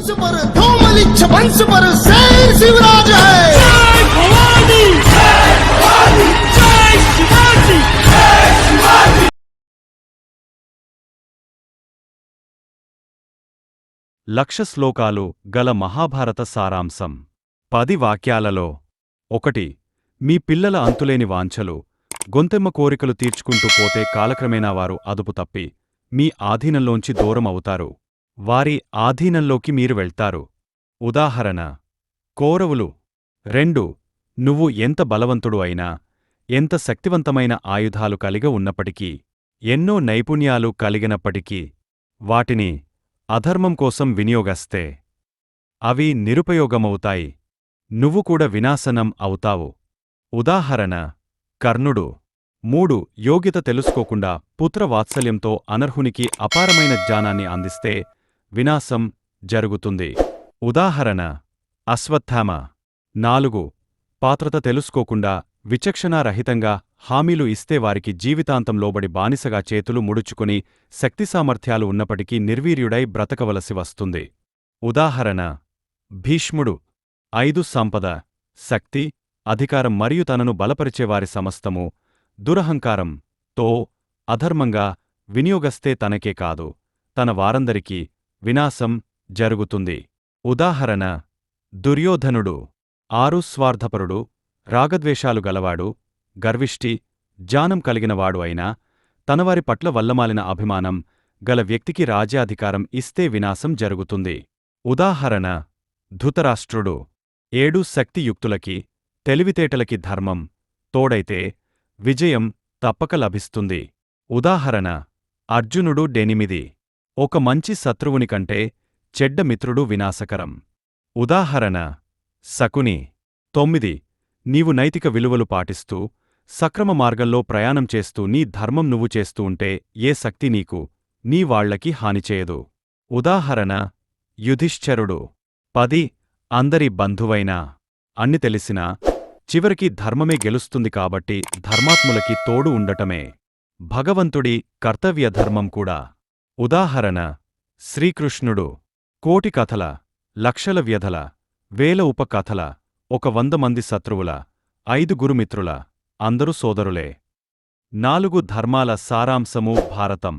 वंश वंश पर शेर शिवराज है जय भवानी जय भवानी जय शिवाजी లక్ష శ్లోకాలు గల మహాభారత సారాంశం పది వాక్యాలలో ఒకటి మీ పిల్లల అంతులేని వాంఛలు గొంతెమ్మ కోరికలు తీర్చుకుంటూ పోతే కాలక్రమేణా వారు అదుపు తప్పి మీ ఆధీనంలోంచి దూరం అవుతారు వారి ఆధీనంలోకి మీరు వెళ్తారు. ఉదాహరణ కౌరవులు రెండు నువ్వు ఎంత బలవంతుడు అయినా ఎంత శక్తివంతమైన ఆయుధాలు కలిగి ఉన్నప్పటికీ ఎన్నో నైపుణ్యాలు కలిగినప్పటికీ వాటిని అధర్మం కోసం వినియోగస్తే అవి నిరుపయోగమవుతాయి. నువ్వు కూడా వినాశనం అవుతావు. ఉదాహరణ కర్ణుడు మూడు యోగ్యత తెలుసుకోకుండా పుత్రవాత్సల్యంతో అనర్హునికి అపారమైన జ్ఞానాన్ని అందిస్తే వినాశం జరుగుతుంది. ఉదాహరణ అశ్వత్థామ. నాలుగు పాత్రత తెలుసుకోకుండా విచక్షణారహితంగా హామీలు ఇస్తే వారికి జీవితాంతం లోబడి బానిసగా చేతులు ముడుచుకుని శక్తి సామర్థ్యాలు ఉన్నప్పటికీ నిర్వీర్యుడై బ్రతకవలసి వస్తుంది. ఉదాహరణ భీష్ముడు. ఐదు సంపద శక్తి అధికారం మరియు తనను బలపరిచేవారి సమస్తము దురహంకారం తో అధర్మంగా వినియోగస్తే తనకే కాదు తన వారందరికీ వినాశం జరుగుతుంది. ఉదాహరణ దుర్యోధనుడు ఆరు స్వార్థపరుడు రాగద్వేషాలు గలవాడు గర్విష్టి జానం కలిగినవాడు అయినా తనవారి పట్ల వల్లమాలిన అభిమానం గల వ్యక్తికి రాజ్యాధికారం ఇస్తే వినాశం జరుగుతుంది. ఉదాహరణ ధృతరాష్ట్రుడు ఏడు శక్తియుక్తులకి తెలివితేటలకి ధర్మం తోడైతే విజయం తప్పక లభిస్తుంది. ఉదాహరణ అర్జునుడు డెనిమిది. ఒక మంచి శత్రువుని కంటే చెడ్డ మిత్రుడు వినాశకరం. ఉదాహరణ శకుని. తొమ్మిది నీవు నైతిక విలువలు పాటిస్తూ సక్రమ మార్గంలో ప్రయాణం చేస్తూ నీ ధర్మం నువ్వు చేస్తూ ఉంటే ఏ శక్తి నీకు నీ వాళ్ళకి హానిచేయదు ఉదాహరణ యుధిష్ఠరుడు. పది అందరి బంధువైనా. అన్ని తెలిసినా చివరికి ధర్మమే గెలుస్తుంది కాబట్టి ధర్మాత్ములకి తోడు ఉండటమే. భగవంతుడి కర్తవ్యధర్మం కూడా. ఉదాహరణ శ్రీకృష్ణుడు కోటి కథల లక్షల వ్యధల వేల ఉపకథల ఒక వంద మంది శత్రువుల ఐదు గురుమిత్రుల అందరూ సోదరులే. నాలుగు ధర్మాల సారాంశము భారతం.